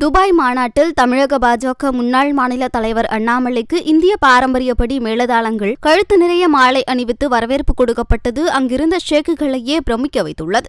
Dubai மாநாட்டில் தமிழக பாஜக முன்னாள் மாநில தலைவர் அண்ணாமலைக்கு இந்திய பாரம்பரியப்படி மேலதாளங்கள் கழுத்து நிறைய மாலை அணிவித்து வரவேற்பு கொடுக்கப்பட்டது அங்கிருந்த ஷேக்குகளையே பிரமிக்க வைத்துள்ளது.